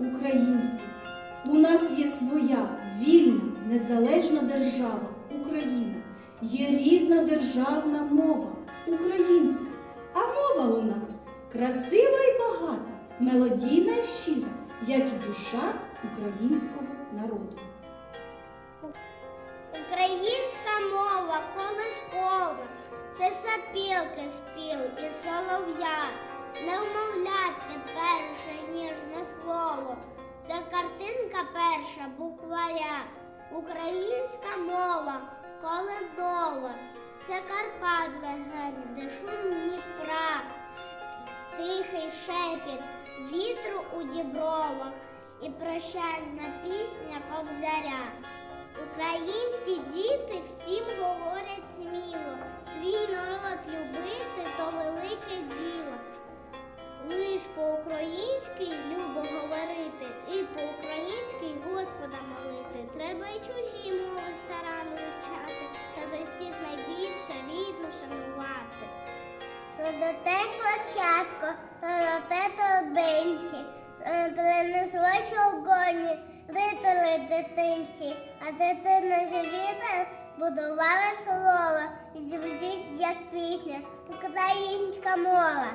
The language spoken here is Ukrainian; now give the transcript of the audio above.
українці. У нас є своя вільна, незалежна держава Україна. Є рідна державна мова українська. А мова у нас красива і багата, мелодійна і щира, як і душа українського народу. Українська мова колискова, це сапілки спів і солов'я, не вмовляти перше букваря. Українська мова коледова, це Карпат легенди, шум Дніпра, тихий шепіт вітру у дібровах і прощальна пісня ковзаря. Українські діти всім говорять й чужі мови старанно вивчати, та за всіх найбільше рідну шанувати. Солоте початку, солоте торбинці, принесло сьогодні литери дитинці, а дитина звіта будувала слово, звучить як пісня, українська мова.